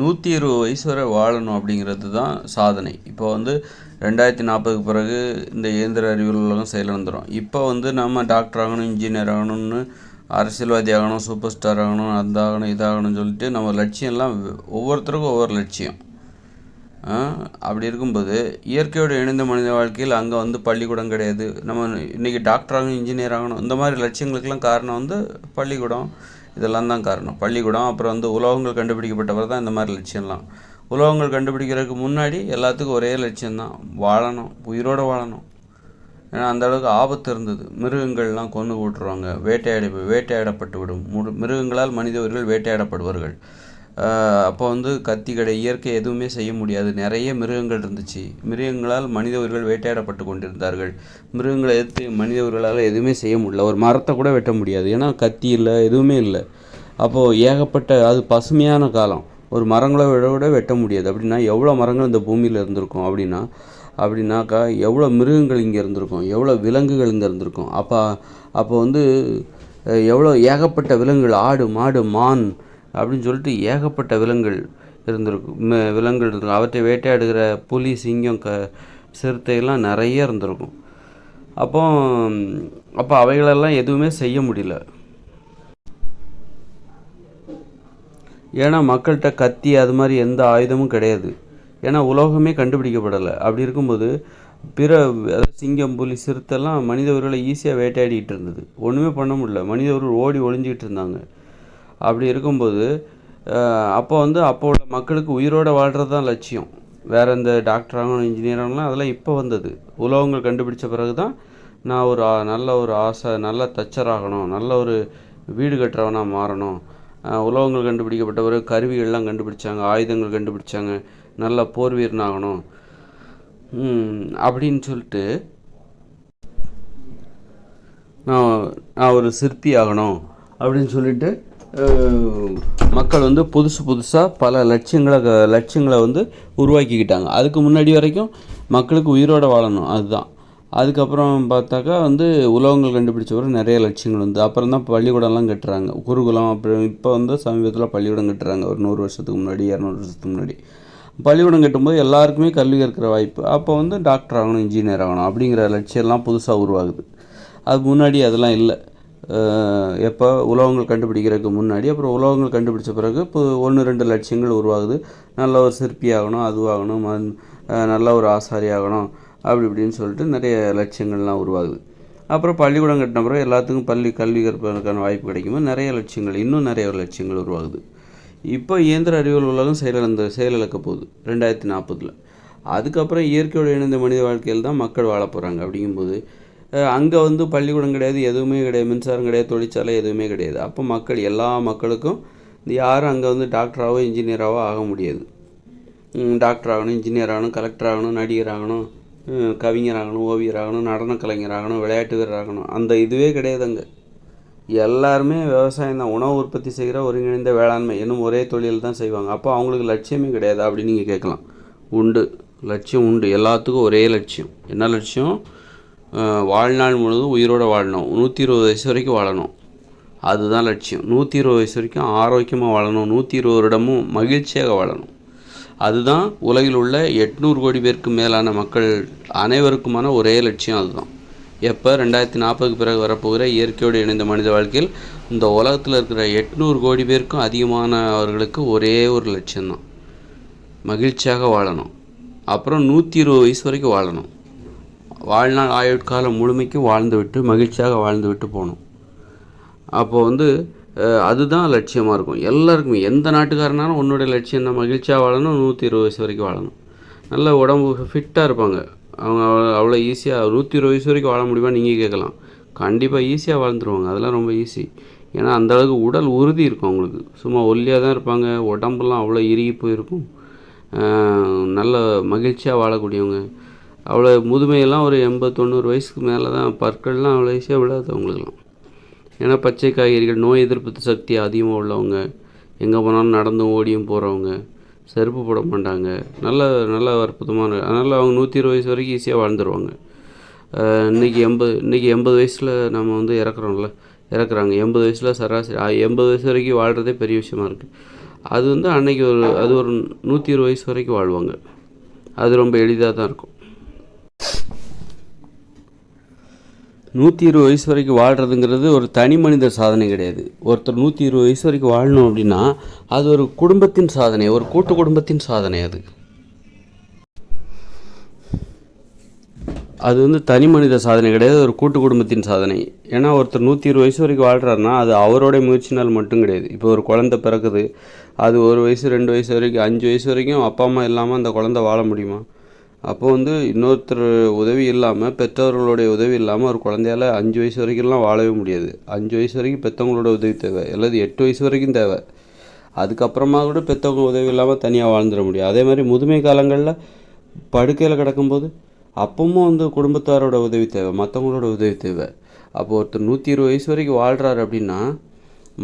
நூற்றி இருபது வயசு வரை வாழணும் அப்படிங்கிறது தான் சாதனை. இப்போ வந்து ரெண்டாயிரத்தி நாற்பதுக்கு பிறகு இந்த இயந்திர அறிவியல் உலகம் செயலிழந்துடும் இப்போ வந்து நம்ம டாக்டர் ஆகணும் இன்ஜினியர் ஆகணும்னு அரசியல்வாதி ஆகணும் சூப்பர் ஸ்டார் ஆகணும் அந்த ஆகணும் இதாகணும்னு சொல்லிட்டு நம்ம லட்சியம்லாம் ஒவ்வொருத்தருக்கும் ஒவ்வொரு லட்சியம். அப்படி இருக்கும்போது இயற்கையோடு இணைந்த மனித வாழ்க்கையில் அங்கே வந்து பள்ளிக்கூடம் கிடையாது. நம்ம இன்றைக்கி டாக்டர் ஆகணும் இன்ஜினியர் ஆகணும் இந்த மாதிரி லட்சியங்களுக்கெல்லாம் காரணம் வந்து பள்ளிக்கூடம். இதெல்லாம் தான் காரணம். பள்ளிக்கூடம் அப்புறம் வந்து உலோகங்கள் கண்டுபிடிக்கப்பட்டவர் தான் இந்த மாதிரி லட்சியம்லாம். உலோகங்கள் கண்டுபிடிக்கிறதுக்கு முன்னாடி எல்லாத்துக்கும் ஒரே லட்சியம்தான். வாழணும் உயிரோடு வாழணும். ஏன்னா அந்த அளவுக்கு ஆபத்து இருந்தது. மிருகங்கள்லாம் கொன்று விட்டுருவாங்க வேட்டையாடி வேட்டையாடப்பட்டு விடும். மிருகங்களால் மனிதர்கள் வேட்டையாடப்படுவார்கள். அப்போ வந்து கத்தி கடை இயற்கை எதுவுமே செய்ய முடியாது. நிறைய மிருகங்கள் இருந்துச்சு. மிருகங்களால் மனித உயிர்கள் வேட்டையாடப்பட்டு கொண்டிருந்தார்கள். மிருகங்களை எதிர்த்து மனித உயிர்களால் எதுவுமே செய்ய முடியல. ஒரு மரத்தை கூட வெட்ட முடியாது. ஏன்னா கத்தி இல்லை எதுவுமே இல்லை. அப்போது ஏகப்பட்ட அது பசுமையான காலம். ஒரு மரங்களை விட விட வெட்ட முடியாது. அப்படின்னா எவ்வளோ மரங்கள் இந்த பூமியில் இருந்திருக்கும் அப்படின்னா அப்படின்னாக்கா எவ்வளோ மிருகங்கள் இங்கே இருந்திருக்கும்? எவ்வளோ விலங்குகள் இங்கே இருந்திருக்கும்? அப்போ அப்போ வந்து எவ்வளோ ஏகப்பட்ட விலங்குகள்? ஆடு மாடு மான் அப்படின்னு சொல்லிட்டு ஏகப்பட்ட விலங்குகள் இருந்திருக்கும் விலங்குகள் இருந்திருக்கும் அவற்றை வேட்டையாடுகிற புலி சிங்கம் க சிறுத்தையெல்லாம் நிறைய இருந்திருக்கும். அப்போ அப்போ அவைகளெல்லாம் எதுவுமே செய்ய முடியல. ஏன்னா மக்கள்கிட்ட கத்தி அது மாதிரி எந்த ஆயுதமும் கிடையாது. ஏன்னா உலோகமே கண்டுபிடிக்கப்படலை. அப்படி இருக்கும்போது பிற அதாவது சிங்கம் புலி சிறுத்தைலாம் மனித உயிர்களை ஈஸியாக வேட்டையாடிக்கிட்டு இருந்தது. ஒன்றுமே பண்ண முடியல. மனித ஓடி ஒளிஞ்சிக்கிட்டு இருந்தாங்க. அப்படி இருக்கும்போது அப்போ வந்து அப்போ உள்ள மக்களுக்கு உயிரோடு வாழ்கிறது தான் லட்சியம். வேறு எந்த டாக்டர் ஆகணும் இன்ஜினியர் அதெல்லாம் இப்போ வந்தது. உலோகங்கள் கண்டுபிடிச்ச பிறகு தான் நான் ஒரு நல்ல ஒரு ஆசை நல்ல தச்சர் ஆகணும் நல்ல ஒரு வீடு கட்டுறவனாக மாறணும். உலோகங்கள் கண்டுபிடிக்கப்பட்ட பிறகு கருவிகள்லாம் கண்டுபிடிச்சாங்க ஆயுதங்கள் கண்டுபிடிச்சாங்க நல்ல போர் வீரனாகணும் அப்படின்னு சொல்லிட்டு நான் நான் ஒரு சிற்பி ஆகணும் அப்படின்னு சொல்லிட்டு மக்கள் வந்து புதுசு புதுசாக பல லட்சியங்களை லட்சியங்களை வந்து உருவாக்கிக்கிட்டாங்க. அதுக்கு முன்னாடி வரைக்கும் மக்களுக்கு உயிரோடு வாழணும். அதுதான். அதுக்கப்புறம் பார்த்தாக்கா வந்து உலகங்கள் கண்டுபிடிச்சவரை நிறைய லட்சியங்கள் வந்து அப்புறம் தான் பள்ளிக்கூடம்லாம் கட்டுறாங்க. குருகுலம் அப்புறம் இப்போ வந்து சமீபத்தில் பள்ளிக்கூடம் கட்டுறாங்க. ஒரு நூறு வருஷத்துக்கு முன்னாடி இரநூறு வருஷத்துக்கு முன்னாடி. பள்ளிக்கூடம் கட்டும்போது எல்லாருக்குமே கல்வி கற்கிற வாய்ப்பு. அப்போ வந்து டாக்டர் ஆகணும் இன்ஜினியர் ஆகணும் அப்படிங்கிற லட்சியம்லாம் புதுசாக உருவாகுது. அது முன்னாடி அதெல்லாம் இல்லை. எப்போ உலோகங்கள் கண்டுபிடிக்கிறதுக்கு முன்னாடி அப்புறம் உலோகங்கள் கண்டுபிடிச்ச பிறகு இப்போ ஒன்று ரெண்டு லட்சியங்கள் உருவாகுது. நல்ல ஒரு சிற்பி ஆகணும் அதுவாகணும் மண் நல்ல ஒரு ஆசாரி ஆகணும் அப்படி இப்படின்னு சொல்லிட்டு நிறைய லட்சியங்கள்லாம் உருவாகுது. அப்புறம் பள்ளிக்கூடம் கட்டின பிறகு எல்லாத்துக்கும் பள்ளி கல்வி கற்பதற்கான வாய்ப்பு கிடைக்கும்போது நிறைய லட்சியங்கள் இன்னும் நிறைய லட்சியங்கள் உருவாகுது. இப்போ இயந்திர அறிவியல் உலகம் செயலிழந்த செயலிழக்க போகுது ரெண்டாயிரத்தி நாற்பதில். அதுக்கப்புறம் இயற்கையோடு இணைந்த மனித வாழ்க்கையில் தான் மக்கள் வாழ போகிறாங்க அப்படிங்கும்போது அங்கே வந்து பள்ளிக்கூடம் கிடையாது எதுவுமே கிடையாது மின்சாரம் கிடையாது தொழிற்சாலை எதுவுமே கிடையாது. அப்போ மக்கள் எல்லா மக்களுக்கும் யாரும் அங்கே வந்து டாக்டராகவோ இன்ஜினியராகவோ ஆக முடியாது. டாக்டர் ஆகணும் இன்ஜினியர் ஆகணும் கலெக்டர் ஆகணும் நடிகர் ஆகணும் கவிஞர் ஆகணும் ஓவியர் ஆகணும் நடன கலைஞர் ஆகணும் விளையாட்டு வீரர் ஆகணும். அந்த இதுவே கிடையாது அங்கே. எல்லாருமே விவசாயம் தான். உணவு உற்பத்தி செய்கிற ஒருங்கிணைந்த வேளாண்மை இன்னும் ஒரே தொழில் தான் செய்வாங்க. அப்போ அவங்களுக்கு லட்சியமே கிடையாது அப்படின்னு நீங்கள் கேட்கலாம். உண்டு. லட்சியம் உண்டு. எல்லாத்துக்கும் ஒரே லட்சியம். என்ன லட்சியம்? வாழ்நாள் முழுவதும் உயிரோடு வாழணும். நூற்றி இருபது வயசு வரைக்கும் வாழணும். அதுதான் லட்சியம். நூற்றி இருபது வயசு வரைக்கும் ஆரோக்கியமாக வாழணும். நூற்றி இருபது வருடமும் மகிழ்ச்சியாக வாழணும். அதுதான் உலகில் உள்ள எட்நூறு கோடி பேருக்கு மேலான மக்கள் அனைவருக்குமான ஒரே லட்சியம் அதுதான். எப்போ? ரெண்டாயிரத்தி நாற்பதுக்கு பிறகு வரப்போகிற இயற்கையோடு இணைந்த மனித வாழ்க்கையில் இந்த உலகத்தில் இருக்கிற எட்நூறு கோடி பேருக்கும் அதிகமானவர்களுக்கு ஒரே ஒரு லட்சியம்தான். மகிழ்ச்சியாக வாழணும். அப்புறம் நூற்றி இருபது வயசு வரைக்கும் வாழணும். வாழ்நாள் ஆயுட்காலம் முழுமைக்கும் வாழ்ந்துவிட்டு மகிழ்ச்சியாக வாழ்ந்து விட்டு போகணும். அப்போ வந்து அதுதான் லட்சியமாக இருக்கும். எல்லாருக்குமே எந்த நாட்டுக்காரனாலும் உன்னுடைய லட்சியம் தான் மகிழ்ச்சியாக வாழணும் நூற்றி இருபது வயசு வரைக்கும் வாழணும். நல்ல உடம்பு ஃபிட்டாக இருப்பாங்க. அவங்க அவ்வளோ அவ்வளோ ஈஸியாக நூற்றி இருபது வயசு வரைக்கும் வாழ முடியுமா? நீங்கள் கேட்கலாம். கண்டிப்பாக ஈஸியாக வாழ்ந்துருவாங்க. அதெல்லாம் ரொம்ப ஈஸி ஏன்னா அந்தளவுக்கு உடல் உறுதி இருக்கும் அவங்களுக்கு. சும்மா ஒல்லியாக தான் இருப்பாங்க. உடம்புலாம் அவ்வளோ இறுகி போயிருக்கும். நல்ல மகிழ்ச்சியாக வாழக்கூடியவங்க. அவ்வளோ முதுமையெல்லாம் ஒரு எண்பது தொண்ணூறு வயசுக்கு மேலே தான் பற்கள்லாம் அவ்வளோ ஈஸியாக விழாது அவங்களுக்குலாம் ஏன்னா பச்சை காய்கறிகள் நோய் எதிர்ப்பு சக்தி அதிகமாக உள்ளவங்க. எங்கே போனாலும் நடந்தும் ஓடியும் போகிறவங்க செருப்பு போட மாட்டாங்க. நல்ல நல்ல அற்புதமான அதனால் அவங்க நூற்றி இருபது வயசு வரைக்கும் ஈஸியாக வாழ்ந்துருவாங்க. இன்றைக்கி எண்பது இன்றைக்கி எண்பது வயசில் நம்ம வந்து இறக்குறோம்ல. இறக்குறாங்க. எண்பது வயசில் சராசரி எண்பது வயசு வரைக்கும் வாழ்கிறதே பெரிய விஷயமா இருக்குது அது வந்து அன்னைக்கு ஒரு அது ஒரு நூற்றி இருபது வயசு வரைக்கும் வாழ்வாங்க. அது ரொம்ப எளிதாக தான் இருக்கும். நூற்றி இருபது வயசு வரைக்கும் வாழ்கிறதுங்கிறது ஒரு தனி மனித சாதனை கிடையாது. ஒருத்தர் நூற்றி இருபது வயசு வரைக்கும் வாழணும் அப்படின்னா அது ஒரு குடும்பத்தின் சாதனை ஒரு கூட்டு குடும்பத்தின் சாதனை அது. அது வந்து தனி மனித சாதனை கிடையாது ஒரு கூட்டு குடும்பத்தின் சாதனை. ஏன்னா ஒருத்தர் நூற்றி இருபது வயசு வரைக்கும் வாழ்கிறாருன்னா அது அவரோட முயற்சினால் மட்டும் கிடையாது. இப்போ ஒரு குழந்தை பிறக்குது அது ஒரு வயசு ரெண்டு வயசு வரைக்கும் அஞ்சு வயசு வரைக்கும் அப்பா அம்மா இல்லாமல் அந்த குழந்தை வாழ முடியுமா? அப்போ வந்து இன்னொருத்தர் உதவி இல்லாமல் பெற்றவர்களுடைய உதவி இல்லாமல் ஒரு குழந்தையால் அஞ்சு வயசு வரைக்கும்லாம் வாழவே முடியாது. அஞ்சு வயசு வரைக்கும் பெற்றவங்களோட உதவி தேவை. அல்லது எட்டு வயசு வரைக்கும் தேவை. அதுக்கப்புறமா கூட பெற்றவங்க உதவி இல்லாமல் தனியாக வாழ்ந்துட முடியும். அதே மாதிரி முதுமை காலங்களில் படுக்கையில் கிடக்கும்போது அப்பவும் வந்து குடும்பத்தாரோட உதவி தேவை மற்றவங்களோட உதவி தேவை. அப்போ ஒருத்தர் நூற்றி இருபது வயசு வரைக்கும் வாழ்கிறாரு அப்படின்னா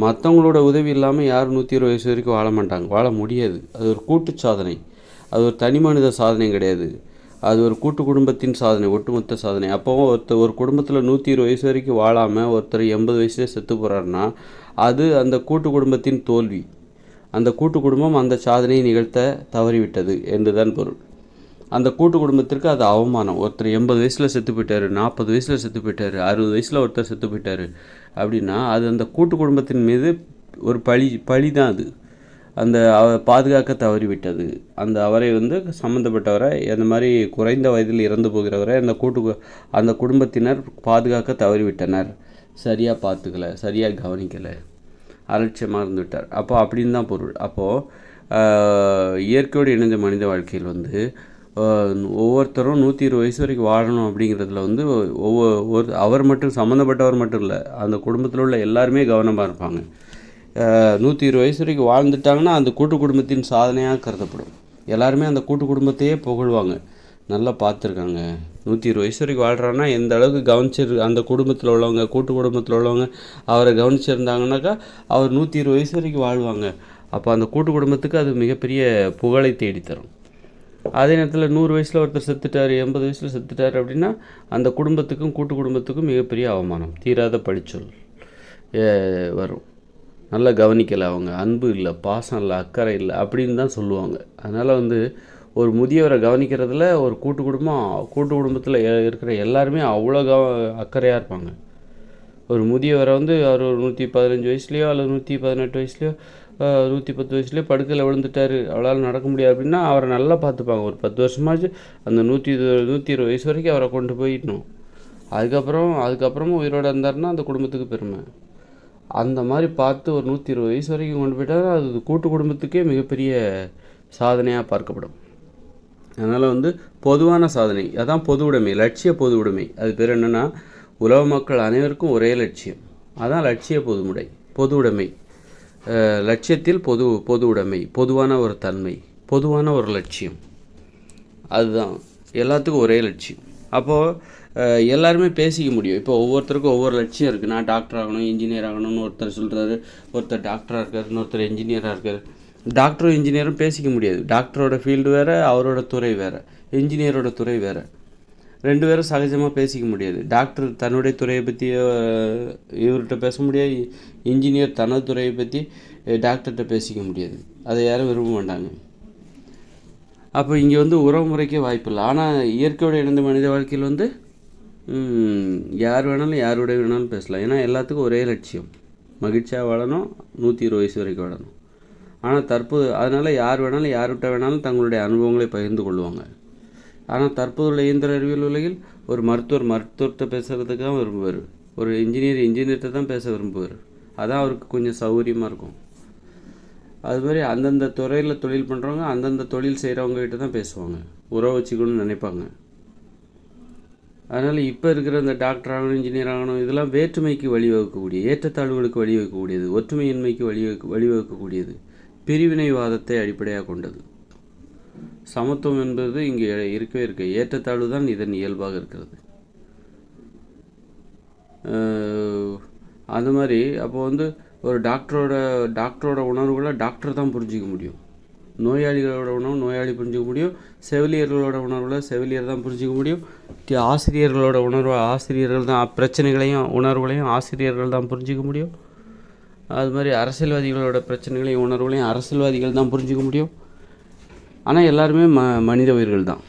மற்றவங்களோட உதவி இல்லாமல் யாரும் நூற்றி இருபது வயசு வரைக்கும் வாழ மாட்டாங்க. வாழ முடியாது. அது ஒரு கூட்டு சாதனை. அது ஒரு தனி மனித சாதனை கிடையாது. அது ஒரு கூட்டு குடும்பத்தின் சாதனை ஒட்டுமொத்த சாதனை. அப்போவும் ஒருத்தர் ஒரு குடும்பத்தில் நூற்றி இருபது வயசு வரைக்கும் வாழாமல் ஒருத்தர் எண்பது வயசுலேயே செத்து போகிறாருன்னா அது அந்த கூட்டு குடும்பத்தின் தோல்வி. அந்த கூட்டு குடும்பம் அந்த சாதனையை நிகழ்த்த தவறிவிட்டது என்றுதான் பொருள். அந்த கூட்டு குடும்பத்திற்கு அது அவமானம். ஒருத்தர் எண்பது வயசில் செத்து போயிட்டார் நாற்பது வயசில் செத்து போயிட்டார் அறுபது வயசில் ஒருத்தர் செத்து போயிட்டார் அப்படின்னா அது அந்த கூட்டு குடும்பத்தின் மீது ஒரு பழி பழி தான் அது. அந்த அவ பாதுகாக்க தவறிவிட்டது. அந்த அவரை வந்து சம்மந்தப்பட்டவரை அந்த மாதிரி குறைந்த வயதில் இறந்து போகிறவரை அந்த கூட்டு அந்த குடும்பத்தினர் பாதுகாக்க தவறிவிட்டனர். சரியாக பார்த்துக்கல சரியாக கவனிக்கலை. அலட்சியமாக இருந்துவிட்டார். அப்போ அப்படின்னு தான் பொருள். அப்போது இயற்கையோடு இணைந்த மனித வாழ்க்கையில் வந்து ஒவ்வொருத்தரும் நூற்றி இருபது வயசு வரைக்கும் வாழணும் அப்படிங்கிறதுல வந்து ஒவ்வொரு ஒரு அவர் மட்டும் சம்மந்தப்பட்டவர் மட்டும் இல்லை அந்த குடும்பத்தில் உள்ள எல்லாருமே கவனமாக இருப்பாங்க. நூற்றி இருபது வயசு வரைக்கும் வாழ்ந்துட்டாங்கன்னா அந்த கூட்டு குடும்பத்தின் சாதனையாக கருதப்படும். எல்லாருமே அந்த கூட்டு குடும்பத்தையே புகழ்வாங்க. நல்லா பார்த்துருக்காங்க. நூற்றி இருபது வயசு வரைக்கும் வாழ்கிறான்னா எந்த அளவுக்கு கவனிச்சிரு அந்த குடும்பத்தில் உள்ளவங்க கூட்டு குடும்பத்தில் உள்ளவங்க அவரை கவனிச்சிருந்தாங்கனாக்கா அவர் நூற்றி இருபது வயசு வரைக்கும் வாழ்வாங்க. அப்போ அந்த கூட்டு குடும்பத்துக்கு அது மிகப்பெரிய புகழை தேடித்தரும். அதே நேரத்தில் நூறு வயசில் ஒருத்தர் செத்துட்டார் எண்பது வயசில் செத்துட்டார் அப்படின்னா அந்த குடும்பத்துக்கும் கூட்டு குடும்பத்துக்கும் மிகப்பெரிய அவமானம். தீராத படிச்சொல் வரும். நல்லா கவனிக்கலை அவங்க. அன்பு இல்லை பாசம் இல்லை அக்கறை இல்லை அப்படின்னு தான் சொல்லுவாங்க. அதனால் வந்து ஒரு முதியவரை கவனிக்கிறதுல ஒரு கூட்டு குடும்பம் கூட்டு குடும்பத்தில் இருக்கிற எல்லாருமே அவ்வளோ கவ அக்கறையாக இருப்பாங்க. ஒரு முதியவரை வந்து அவர் ஒரு நூற்றி பதினஞ்சு வயசுலேயோ அல்லது நூற்றி பதினெட்டு வயசுலேயோ நூற்றி பத்து வயசுலேயே படுக்கையில் விழுந்துட்டார் அவளால் நடக்க முடியாது அப்படின்னா அவரை நல்லா பார்த்துப்பாங்க. ஒரு பத்து வருஷமாச்சு அந்த நூற்றி நூற்றி இருபது வயசு வரைக்கும் அவரை கொண்டு போயிடணும். அதுக்கப்புறம் அதுக்கப்புறமும் உயிரோடு இருந்தாருன்னா அந்த குடும்பத்துக்கு பெருமை. அந்த மாதிரி பார்த்து ஒரு நூற்றி இருபது வயசு வரைக்கும் கொண்டு போயிட்டால் அது கூட்டு குடும்பத்துக்கே மிகப்பெரிய சாதனையாக பார்க்கப்படும். அதனால் வந்து பொதுவான சாதனை. அதான் பொது உடைமை லட்சிய பொது உடைமை. அது பேர் என்னென்னா உலக மக்கள் அனைவருக்கும் ஒரே லட்சியம். அதான் லட்சிய பொதுமுடை பொது உடைமை. லட்சியத்தில் பொது பொது உடைமை பொதுவான ஒரு தன்மை பொதுவான ஒரு லட்சியம். அதுதான். எல்லாத்துக்கும் ஒரே லட்சியம். அப்போது எல்லாருமே பேசிக்க முடியும். இப்போ ஒவ்வொருத்தருக்கும் ஒவ்வொரு லட்சியம் இருக்குது நான் டாக்டர் ஆகணும் இன்ஜினியர் ஆகணும்னு ஒருத்தர் சொல்கிறாரு ஒருத்தர் டாக்டராக இருக்கார் இன்னொருத்தர் இன்ஜினியராக இருக்கார். டாக்டரும் இன்ஜினியரும் பேசிக்க முடியாது. டாக்டரோட ஃபீல்டு வேறு அவரோட துறை வேறு. இன்ஜினியரோட துறை வேறு. ரெண்டு பேரும் சகஜமாக பேசிக்க முடியாது. டாக்டர் தன்னுடைய துறையை பற்றி இவர்கிட்ட பேச முடியாது. இன்ஜினியர் தனது துறையை பற்றி டாக்டர்கிட்ட பேசிக்க முடியாது. அதை யாரும் விரும்ப மாட்டாங்க. அப்போ இங்கே வந்து உறவு முறைக்கே வாய்ப்பு இல்லை. ஆனால் இயற்கையோடு இணைந்த மனித வாழ்க்கையில் வந்து யார் வேணாலும் யாருடைய வேணாலும் பேசலாம். ஏன்னா எல்லாத்துக்கும் ஒரே லட்சியம். மகிழ்ச்சியாக வாழணும் நூற்றி இருபது வயசு வரைக்கும் வாழணும். ஆனால் தற்போது அதனால் யார் வேணாலும் யார்கிட்ட வேணாலும் தங்களுடைய அனுபவங்களை பகிர்ந்து கொள்வாங்க. ஆனால் தற்போதுள்ள இயந்திர அறிவியல் உலகில் ஒரு மருத்துவர் மருத்துவத்தை பேசுகிறதுக்கு தான் விரும்புவார். ஒரு இன்ஜினியர் இன்ஜினியர்கிட்ட தான் பேச விரும்புவார். அதான் அவருக்கு கொஞ்சம் சௌகரியமாக இருக்கும். அது மாதிரி அந்தந்த துறையில் தொழில் பண்ணுறவங்க அந்தந்த தொழில் செய்கிறவங்க கிட்ட தான் பேசுவாங்க. உறவு வச்சுக்கணும்னு நினைப்பாங்க. அதனால் இப்போ இருக்கிற இந்த டாக்டர் ஆகணும் இன்ஜினியர் ஆகணும் இதெல்லாம் வேற்றுமைக்கு வழிவகுக்கக்கூடிய ஏற்றத்தாழ்வுகளுக்கு வழிவகுக்கக்கூடியது ஒற்றுமையின்மைக்கு வழிவகு வழிவகுக்கக்கூடியது பிரிவினைவாதத்தை அடிப்படையாக கொண்டது. சமத்துவம் என்பது இங்கே இருக்கவே இருக்க. ஏற்றத்தாழ்வு தான் இதன் இயல்பாக இருக்கிறது. அது மாதிரி அப்போ வந்து ஒரு டாக்டரோட டாக்டரோட உணர்வுகளை டாக்டர் தான் புரிஞ்சிக்க முடியும். நோயாளிகளோட உணவு நோயாளி புரிஞ்சிக்க முடியும். செவிலியர்களோட உணர்வில் செவிலியர் தான் புரிஞ்சிக்க முடியும். ஆசிரியர்களோட உணர்வு ஆசிரியர்கள் தான் பிரச்சனைகளையும் உணர்வுகளையும் ஆசிரியர்கள் தான் புரிஞ்சிக்க முடியும். அது மாதிரி அரசியல்வாதிகளோட பிரச்சனைகளையும் உணர்வுகளையும் அரசியல்வாதிகள் தான் புரிஞ்சிக்க முடியும். ஆனால் எல்லாருமே ம மனித உயிர்கள் தான்.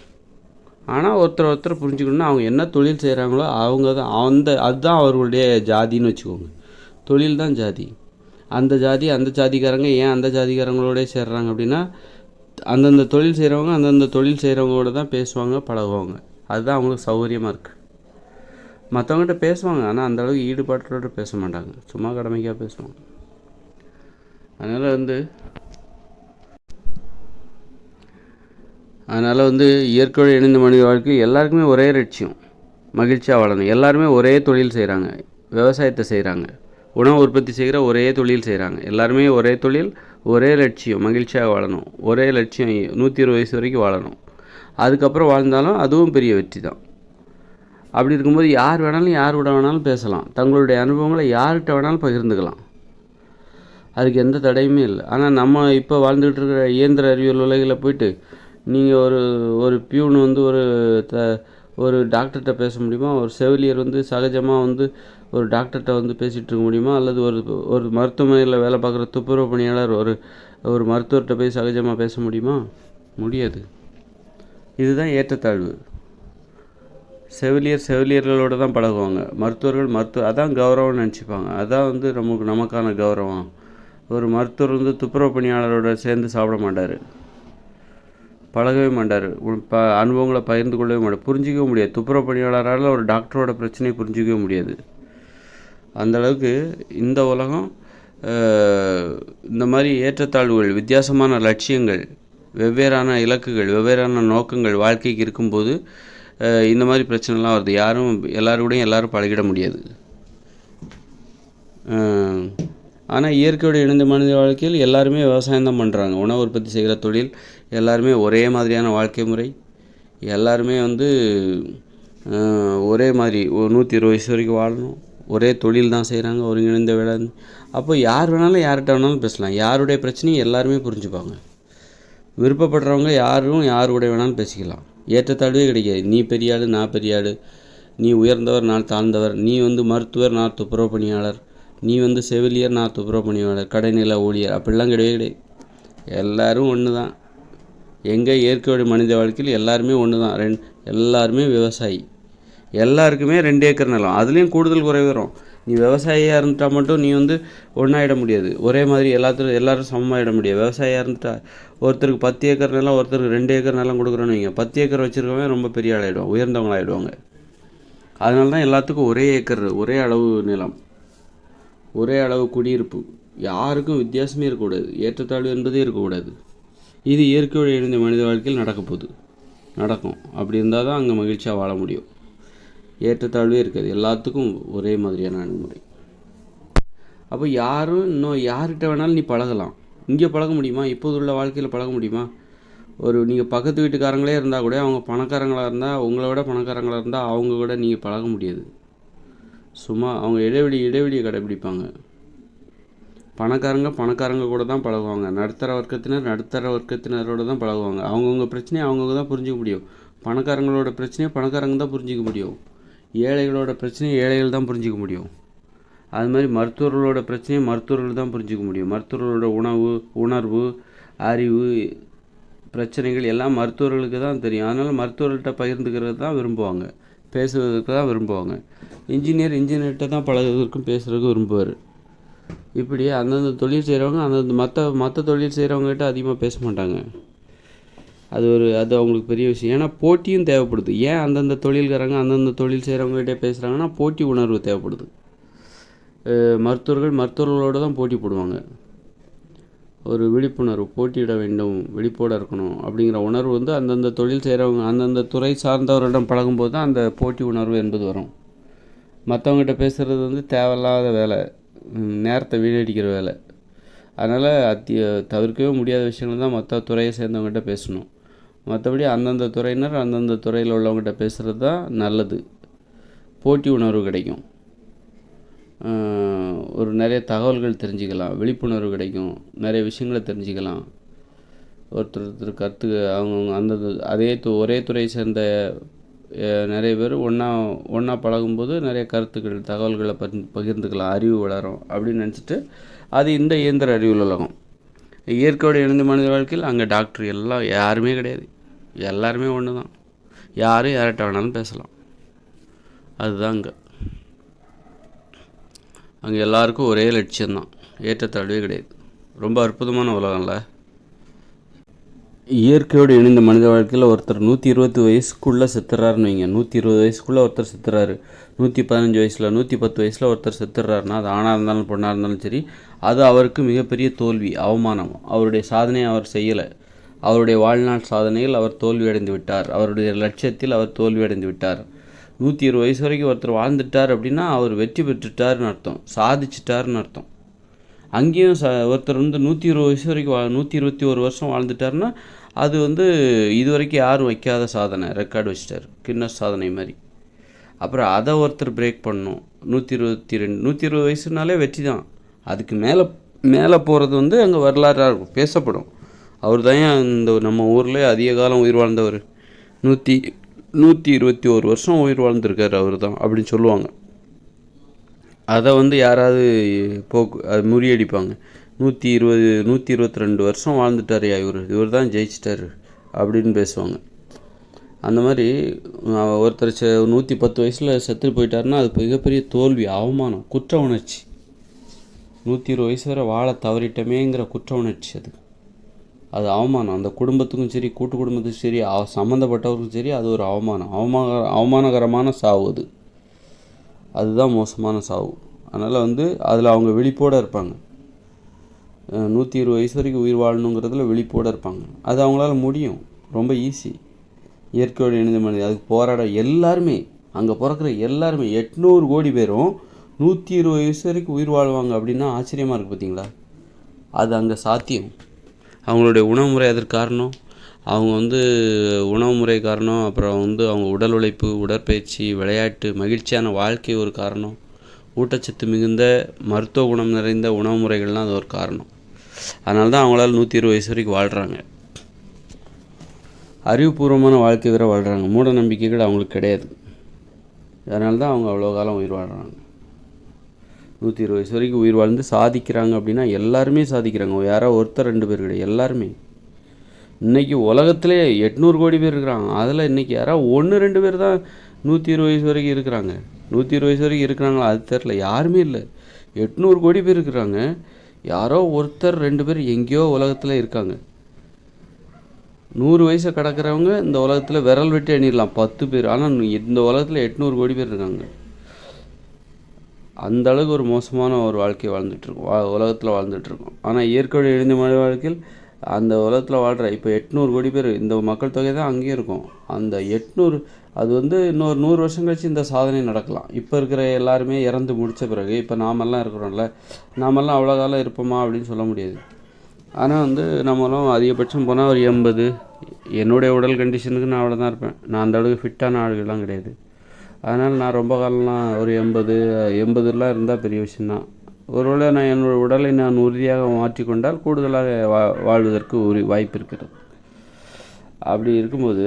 ஆனால் ஒருத்தர் ஒருத்தர் புரிஞ்சுக்கணும்னா அவங்க என்ன தொழில் செய்கிறாங்களோ அவங்க தான் அந்த அதுதான் அவர்களுடைய ஜாதின்னு வச்சுக்கோங்க. தொழில் தான் ஜாதி. அந்த ஜாதி அந்த ஜாதிக்காரங்க ஏன் அந்த ஜாதிக்காரங்களோடய சேர்றாங்க அப்படின்னா அந்தந்த தொழில் செய்கிறவங்க அந்தந்த தொழில் செய்கிறவங்களோட தான் பேசுவாங்க பழகுவாங்க. அதுதான் அவங்களுக்கு சௌகரியமாக இருக்குது மற்றவங்ககிட்ட பேசுவாங்க ஆனால் அந்தளவுக்கு ஈடுபாட்டோடு ஈடுபாட்டோட பேச மாட்டாங்க. சும்மா கடமைக்காக பேசுவாங்க. அதனால் வந்து அதனால் வந்து இயற்கையோடு இணைந்த மனித வாழ்க்கை எல்லாருக்குமே ஒரே லட்சியம். மகிழ்ச்சியாக வாழணும். எல்லாருமே ஒரே தொழில் செய்கிறாங்க விவசாயத்தை செய்கிறாங்க உணவு உற்பத்தி செய்கிற ஒரே தொழில் செய்கிறாங்க எல்லாருமே ஒரே தொழில் ஒரே லட்சியம் மகிழ்ச்சியாக வாழணும். ஒரே லட்சியம் நூற்றி இருபது வயசு வரைக்கும் வாழணும். அதுக்கப்புறம் வாழ்ந்தாலும் அதுவும் பெரிய வெற்றி தான். அப்படி இருக்கும்போது யார் வேணாலும் யார் கூட வேணாலும் பேசலாம். தங்களுடைய அனுபவங்களை யார்கிட்ட வேணாலும் பகிர்ந்துக்கலாம். அதுக்கு எந்த தடையுமே இல்லை. ஆனால் நம்ம இப்போ வாழ்ந்துக்கிட்டு இருக்கிற இயந்திர அறிவியல் உலகில் போயிட்டு நீங்கள் ஒரு ஒரு பியூன் வந்து ஒரு த ஒரு டாக்டர்கிட்ட பேச முடியுமா? ஒரு செவிலியர் வந்து சகஜமாக வந்து ஒரு டாக்டர்கிட்ட வந்து பேசிகிட்டு இருக்க முடியுமா? அல்லது ஒரு ஒரு மருத்துவமனையில் வேலை பார்க்குற துப்புரவு பணியாளர் ஒரு ஒரு மருத்துவர்கிட்ட போய் சகஜமாக பேச முடியுமா? முடியாது. இதுதான் ஏற்றத்தாழ்வு. செவிலியர் செவிலியர்களோடு தான் பழகுவாங்க. மருத்துவர்கள் மருத்துவ அதான் கௌரவம்னு நினச்சிப்பாங்க. அதான் வந்து நமக்கு நமக்கான கௌரவம். ஒரு மருத்துவர் வந்து துப்புரவு பணியாளரோட சேர்ந்து சாப்பிட மாட்டார். பழகவே மாட்டார். ப அனுபவங்களை பகிர்ந்து கொள்ளவே மாட்டார். புரிஞ்சிக்கவே முடியாது. துப்புரவு பணியாளரால் ஒரு டாக்டரோட பிரச்சனையை புரிஞ்சிக்கவே முடியாது. அந்த அளவுக்கு இந்த உலகம் இந்த மாதிரி ஏற்றத்தாழ்வுகள் வித்தியாசமான லட்சியங்கள் வெவ்வேறான இலக்குகள் வெவ்வேறான நோக்கங்கள் வாழ்க்கைக்கு இருக்கும்போது இந்த மாதிரி பிரச்சனைலாம் வருது. யாரும் எல்லாரோடையும் எல்லோரும் பழகிட முடியாது. ஆனால் இயற்கையோடு இணைந்த மனித வாழ்க்கையில் எல்லாருமே விவசாயம் தான் பண்ணுறாங்க உணவு உற்பத்தி செய்கிற தொழில் எல்லாருமே ஒரே மாதிரியான வாழ்க்கை முறை. எல்லாருமே வந்து ஒரே மாதிரி ஒரு நூற்றி இருபது வயசு வரைக்கும் வாழணும். ஒரே தொழில் தான் செய்கிறாங்க ஒருங்கிணைந்த வேலை அப்போ யார் வேணாலும் யார்கிட்ட வேணாலும் பேசலாம். யாருடைய பிரச்சனையும் எல்லாருமே புரிஞ்சுப்பாங்க. விருப்பப்படுறவங்க யாரும் யார் கூட வேணாலும் பேசிக்கலாம். ஏற்றத்தாழ்வே கிடைக்காது. நீ பெரிய ஆள் நான் பெரிய ஆள். நீ உயர்ந்தவர் நான் தாழ்ந்தவர். நீ வந்து மருத்துவர் நான் துப்புரவு பணியாளர். நீ வந்து செவிலியர் நான் துப்புரவு பணியாளர். கடைநில ஊழியர். அப்படிலாம் கிடையவே கிடையாது. எல்லோரும் ஒன்று தான் எங்கே இயற்கையோட மனித வாழ்க்கையில் எல்லாருமே ஒன்று தான் ரெண் எல்லாருமே விவசாயி. எல்லாருக்குமே ரெண்டு ஏக்கர் நிலம். அதுலேயும் கூடுதல் குறை வரும். நீ விவசாயியாக இருந்துட்டால் மட்டும் நீ வந்து ஒன்றாயிட முடியாது. ஒரே மாதிரி எல்லாத்துக்கும் எல்லோரும் சமமாகிட முடியாது. விவசாயியாக இருந்துட்டா ஒருத்தருக்கு பத்து ஏக்கர் நிலம் ஒருத்தருக்கு ரெண்டு ஏக்கர் நிலம் கொடுக்குறோன்னு வைங்க. பத்து ஏக்கர் வச்சுருக்கவன் ரொம்ப பெரிய ஆளாயிடும் உயர்ந்தவங்களாயிடுவாங்க. அதனால தான் எல்லாத்துக்கும் ஒரே ஏக்கர் ஒரே அளவு நிலம். ஒரே அளவு குடியிருப்பு. யாருக்கும் வித்தியாசமே இருக்கக்கூடாது. ஏற்றத்தாழ்வு என்பதே இருக்கக்கூடாது. இது இயற்கையோடு இணைந்த மனித வாழ்க்கையில் நடக்க போகுது. நடக்கும். அப்படி இருந்தால் தான் அங்கே மகிழ்ச்சியாக வாழ முடியும். ஏற்றத்தாழ்வே இருக்காது. எல்லாத்துக்கும் ஒரே மாதிரியான அணுகுமுறை. அப்போ யாரும் இன்னும் யார்கிட்ட வேணாலும் நீ பழகலாம். இங்கே பழக முடியுமா? இப்போது உள்ள வாழ்க்கையில் பழக முடியுமா? ஒரு நீங்கள் பக்கத்து வீட்டுக்காரங்களே இருந்தால் கூட அவங்க பணக்காரங்களாக இருந்தால் உங்களை விட பணக்காரங்களாக இருந்தால் அவங்க கூட நீங்கள் பழக முடியாது. சும்மா அவங்க இடைவெளி இடைவெளியை கடைபிடிப்பாங்க பணக்காரங்க பணக்காரங்க கூட தான் பழகுவாங்க. நடுத்தர வர்க்கத்தினர் நடுத்தர வர்க்கத்தினரோட தான் பழகுவாங்க. அவங்கவுங்க பிரச்சனையை அவங்கவுங்க தான் புரிஞ்சிக்க முடியும். பணக்காரங்களோட பிரச்சனையை பணக்காரங்க தான் புரிஞ்சிக்க முடியும். ஏழைகளோட பிரச்சனையை ஏழைகள் தான் புரிஞ்சிக்க முடியும். அது மாதிரி மருத்துவர்களோட பிரச்சனையை மருத்துவர்கள் தான் புரிஞ்சிக்க முடியும். மருத்துவர்களோட உணவு உணர்வு அறிவு பிரச்சனைகள் எல்லாம் மருத்துவர்களுக்கு தான் தெரியும். அதனால் மருத்துவர்கள்ட்ட பகிர்ந்துக்கிறது தான் விரும்புவாங்க. பேசுவதற்கு தான் விரும்புவாங்க. இன்ஜினியர் இன்ஜினியர்கிட்ட தான் பழகுவதற்கும் பேசுகிறதுக்கும் விரும்புவார். இப்படி அந்தந்த தொழில் செய்கிறவங்க அந்தந்த மற்ற மற்ற தொழில் செய்கிறவங்ககிட்ட அதிகமாக பேச மாட்டாங்க. அது ஒரு அது அவங்களுக்கு பெரிய விஷயம். ஏன்னா போட்டியும் தேவைப்படுது. ஏன் அந்தந்த தொழில்காரங்க அந்தந்த தொழில் செய்கிறவங்ககிட்டே பேசுகிறாங்கன்னா போட்டி உணர்வு தேவைப்படுது. மருத்துவர்கள் மருத்துவர்களோடு தான் போட்டி போடுவாங்க. ஒரு விழிப்புணர்வு போட்டியிட வேண்டும் விழிப்போடு இருக்கணும் அப்படிங்கிற உணர்வு வந்து அந்தந்த தொழில் செய்கிறவங்க அந்தந்த துறை சார்ந்தவரிடம் பழகும்போது தான் அந்த போட்டி உணர்வு என்பது வரும். மற்றவங்ககிட்ட பேசுகிறது வந்து தேவையில்லாத வேலை. நேரத்தை வீணடிக்கிற வேலை. அதனால் அத்தி தவிர்க்கவே முடியாத விஷயங்கள் தான் மற்ற துறையை சேர்ந்தவங்ககிட்ட பேசணும். மற்றபடி அந்தந்த துறையினர் அந்தந்த துறையில் உள்ளவங்ககிட்ட பேசுகிறது தான் நல்லது. போட்டி உணர்வு கிடைக்கும். ஒரு நிறைய தகவல்கள் தெரிஞ்சுக்கலாம். விழிப்புணர்வு கிடைக்கும். நிறைய விஷயங்களை தெரிஞ்சுக்கலாம். ஒருத்தர் ஒருத்தர் கற்று அவங்கவுங்க அந்தந்த அதே து ஒரே துறையை சேர்ந்த நிறைய பேர் ஒன்றா ஒன்றா பழகும்போது நிறைய கருத்துக்கள் தகவல்களை பகிர் பகிர்ந்துக்கலாம் அறிவு வளரும் அப்படின்னு நினச்சிட்டு அது இந்த இயந்திர அறிவியல் உலகம். இயற்கையோடு இணைந்த மனித வாழ்க்கையில் அங்கே டாக்டர் எல்லாம் யாருமே கிடையாது. எல்லாருமே ஒன்று தான் யாரும் யார்கிட்ட வேணாலும் பேசலாம். அதுதான் அங்கே. அங்கே எல்லாருக்கும் ஒரே லட்சியம்தான். ஏற்றத்தாழ்வே கிடையாது. ரொம்ப அற்புதமான உலகம்ல. இயற்கையோடு இணைந்த மனித வாழ்க்கையில் ஒருத்தர் நூற்றி இருபது வயசுக்குள்ளே செத்துறாருன்னு வைங்க. நூற்றி இருபது வயசுக்குள்ளே ஒருத்தர் செத்துறாரு. நூற்றி பதினஞ்சு வயசில் நூற்றி பத்து வயசில் ஒருத்தர் செத்துறாருன்னா அது ஆணாக இருந்தாலும் பொண்ணாக இருந்தாலும் சரி அது அவருக்கு மிகப்பெரிய தோல்வி அவமானம். அவருடைய சாதனையை அவர் செய்யலை. அவருடைய வாழ்நாள் சாதனையில் அவர் தோல்வியடைந்து விட்டார். அவருடைய லட்சியத்தில் அவர் தோல்வியடைந்து விட்டார். நூற்றி இருபது வயசு வரைக்கும் ஒருத்தர் வாழ்ந்துட்டார் அப்படின்னா அவர் வெற்றி பெற்றுட்டாருன்னு அர்த்தம். சாதிச்சிட்டாருன்னு அர்த்தம். அங்கேயும் ச ஒருத்தர் வந்து நூற்றி இருபது வயசு வரைக்கும் வா நூற்றி இருபத்தி ஒரு வருஷம் வாழ்ந்துட்டாருன்னா அது வந்து இது வரைக்கும் யாரும் வைக்காத சாதனை ரெக்கார்டு வச்சிட்டார். கின்னஸ் சாதனை மாதிரி. அப்புறம் அதை ஒருத்தர் பிரேக் பண்ணும் நூற்றி இருபத்தி ரெண்டு நூற்றி இருபது வயசுனாலே வெற்றி தான். அதுக்கு மேலே மேலே போகிறது வந்து அங்கே வரலாறாக இருக்கும் பேசப்படும். அவர் தான் இந்த நம்ம ஊரில் அதிக காலம் உயிர் வாழ்ந்தவர்? நூற்றி நூற்றி இருபத்தி ஒரு வருஷம் உயிர் வாழ்ந்திருக்கார் அவர் தான் அப்படின்னு சொல்லுவாங்க. அதை வந்து யாராவது போக்கு அது முறியடிப்பாங்க. நூற்றி இருபது நூற்றி இருபத்தி ரெண்டு வருஷம் வாழ்ந்துட்டாருயா இவர். இவர் தான் ஜெயிச்சிட்டாரு அப்படின்னு பேசுவாங்க. அந்த மாதிரி ஒருத்தர் செ நூற்றி பத்து வயசில் செத்து போயிட்டாருன்னா அது மிகப்பெரிய தோல்வி அவமானம் குற்ற உணர்ச்சி. நூற்றி இருபது வயசு வரை வாழ தவறிட்டமேங்கிற குற்ற உணர்ச்சி அது. அது அவமானம். அந்த குடும்பத்துக்கும் சரி கூட்டு குடும்பத்துக்கும் சரி சம்மந்தப்பட்டவருக்கும் சரி அது ஒரு அவமானம். அவமான அவமானகரமான சாவு அது. அதுதான் மோசமான சாவு. அதனால் வந்து அதில் அவங்க விழிப்போடு இருப்பாங்க. நூற்றி இருபது வயசு வரைக்கும் உயிர் வாழணுங்கிறதுல விழிப்போடு இருப்பாங்க. அது அவங்களால முடியும். ரொம்ப ஈஸி இயற்கையோடு இணைந்த மனிதன். அதுக்கு போராட எல்லாருமே அங்கே பிறக்கிற எல்லாருமே எட்நூறு கோடி பேரும் நூற்றி இருபது வயசு வரைக்கும் உயிர் வாழ்வாங்க அப்படின்னா ஆச்சரியமாக இருக்குது பார்த்தீங்களா அது அங்கே சாத்தியம். அவங்களுடைய உணவு முறை அதற்கு காரணம்? அவங்க வந்து உணவு முறை காரணம் அப்புறம் வந்து அவங்க உடல் உழைப்பு உடற்பயிற்சி விளையாட்டு மகிழ்ச்சியான வாழ்க்கை ஒரு காரணம். ஊட்டச்சத்து மிகுந்த மருத்துவ குணம் நிறைந்த உணவு முறைகள்லாம் அது ஒரு காரணம். அதனால தான் அவங்களால நூற்றி இருபது வயசு வரைக்கும் வாழ்கிறாங்க அறிவுபூர்வமான வாழ்க்கை வேற வாழ்கிறாங்க மூட நம்பிக்கைகள் அவங்களுக்கு கிடையாது. அதனால தான் அவங்க அவ்வளோ காலம் உயிர் வாழ்கிறாங்க நூற்றி இருபது வயசு வரைக்கும் உயிர் வாழ்ந்து சாதிக்கிறாங்க அப்படின்னா எல்லாருமே சாதிக்கிறாங்க. யாரோ ஒருத்தர் ரெண்டு பேர் கிடையாது. எல்லாருமே. இன்னைக்கு உலகத்திலே எட்நூறு கோடி பேர் இருக்கிறாங்க. அதில் இன்னைக்கு யாரோ ஒன்று ரெண்டு பேர் தான் நூற்றி இருபது வயசு வரைக்கும் இருக்கிறாங்க. நூற்றி இருபது வயசு வரைக்கும் இருக்கிறாங்களா? அது தெரில யாருமே இல்லை. எட்நூறு கோடி பேர் இருக்கிறாங்க. யாரோ ஒருத்தர் ரெண்டு பேர் எங்கேயோ உலகத்தில் இருக்காங்க. நூறு வயசை கடக்கிறவங்க இந்த உலகத்தில் விரல் வெட்டி எண்ணிடலாம் பத்து பேர். ஆனால் இந்த உலகத்தில் எட்நூறு கோடி பேர் இருக்காங்க. அந்த அளவுக்கு ஒரு மோசமான ஒரு வாழ்க்கை வாழ்ந்துட்டுருக்கோம் வா உலகத்தில் வாழ்ந்துட்டுருக்கோம் ஆனால் இயற்கையோடு எழுந்த மழை வாழ்க்கையில் அந்த உலகத்தில் வாழ்கிற இப்போ எட்நூறு கோடி பேர் இந்த மக்கள் தொகை தான் அங்கேயும் இருக்கும். அந்த எட்நூறு அது வந்து இன்னொரு நூறு வருஷம் கழிச்சு இந்த சாதனை நடக்கலாம். இப்போ இருக்கிற எல்லாருமே இறந்து முடித்த பிறகு இப்போ நாமெல்லாம் இருக்கிறோம்ல நாமெல்லாம் அவ்வளோ காலம் இருப்போமா அப்படின்னு சொல்ல முடியாது. ஆனால் வந்து நம்மளும் அதிகபட்சம் போனால் ஒரு எண்பது என்னுடைய உடல் கண்டிஷனுக்கு நான் அவ்வளோ தான் இருப்பேன். நான் அந்த அளவுக்கு ஃபிட்டான ஆளுகள்லாம் கிடையாது. அதனால் நான் ரொம்ப காலம்லாம் ஒரு எண்பது எண்பதுலாம் இருந்தால் பெரிய விஷயந்தான் ஒருவேளை நான் என்னோட உடலை நான் உறுதியாக மாற்றிக்கொண்டால் கூடுதலாக வா வாழ்வதற்கு ஒரு வாய்ப்பு இருக்கிறது அப்படி இருக்கும்போது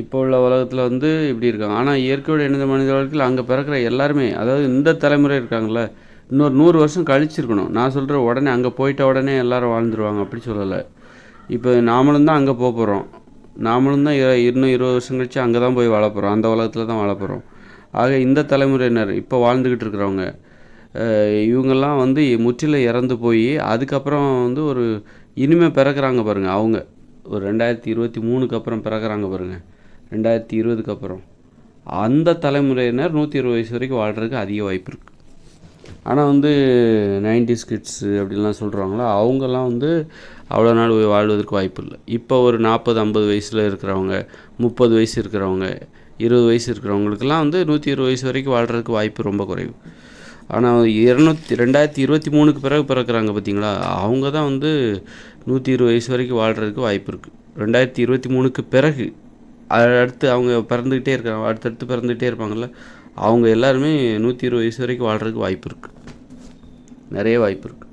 இப்போ உள்ள உலகத்தில் வந்து இப்படி இருக்காங்க. ஆனால் இயற்கையோடு இணைந்த மனித வாழ்க்கையில் அங்கே பிறக்கிற எல்லாருமே அதாவது இந்த தலைமுறை இருக்காங்கள்ல இன்னொரு நூறு வருஷம் கழிச்சிருக்கணும். நான் சொல்கிற உடனே அங்கே போயிட்ட உடனே எல்லாரும் வாழ்ந்துருவாங்க அப்படி சொல்லலை. இப்போ நாமளும் தான் அங்கே போக போகிறோம் நாமளும் தான் இன்னும் இருபது வருஷம் கழித்து அங்கே தான் போய் வாழ போகிறோம் அந்த உலகத்தில் தான் வாழ போகிறோம் ஆக இந்த தலைமுறையினர் இப்போ வாழ்ந்துக்கிட்டு இருக்கிறவங்க இவங்கெல்லாம் வந்து முற்றிலும் இறந்து போய் அதுக்கப்புறம் வந்து ஒரு இனிமே பிறக்கிறாங்க பாருங்கள் அவங்க. ஒரு ரெண்டாயிரத்தி இருபத்தி மூணுக்கு அப்புறம் பிறக்கிறாங்க பாருங்கள் ரெண்டாயிரத்தி இருபதுக்கு அப்புறம். அந்த தலைமுறையினர் நூற்றி இருபது வயசு வரைக்கும் வாழ்கிறதுக்கு அதிக வாய்ப்பு இருக்குது ஆனால் வந்து நைன்டிஸ் கிட்ஸு அப்படின்லாம் சொல்கிறாங்களோ அவங்கெல்லாம் வந்து அவ்வளோ நாள் வாழ்வதற்கு வாய்ப்பு இல்லை. இப்போ ஒரு நாற்பது ஐம்பது வயசில் இருக்கிறவங்க முப்பது வயசு இருக்கிறவங்க இருபது வயசு இருக்கிறவங்களுக்கெல்லாம் வந்து நூற்றி இருபது வயசு வரைக்கும் வாழ்கிறதுக்கு வாய்ப்பு ரொம்ப குறைவு. ஆனால் இரநூத்தி ரெண்டாயிரத்தி இருபத்தி மூணுக்கு பிறகு பிறக்கிறாங்க பார்த்தீங்களா அவங்க தான் வந்து நூற்றி இருபது வயசு வரைக்கும் வாழ்கிறதுக்கு வாய்ப்பு இருக்குது ரெண்டாயிரத்தி இருபத்தி மூணுக்கு பிறகு அடுத்து அவங்க பிறந்துக்கிட்டே இருக்கிறாங்க அடுத்தடுத்து பிறந்துக்கிட்டே இருப்பாங்கள்ல அவங்க எல்லாருமே நூற்றி இருபது வயசு வரைக்கும் வாழ்கிறதுக்கு வாய்ப்பு இருக்குது நிறைய வாய்ப்பு இருக்குது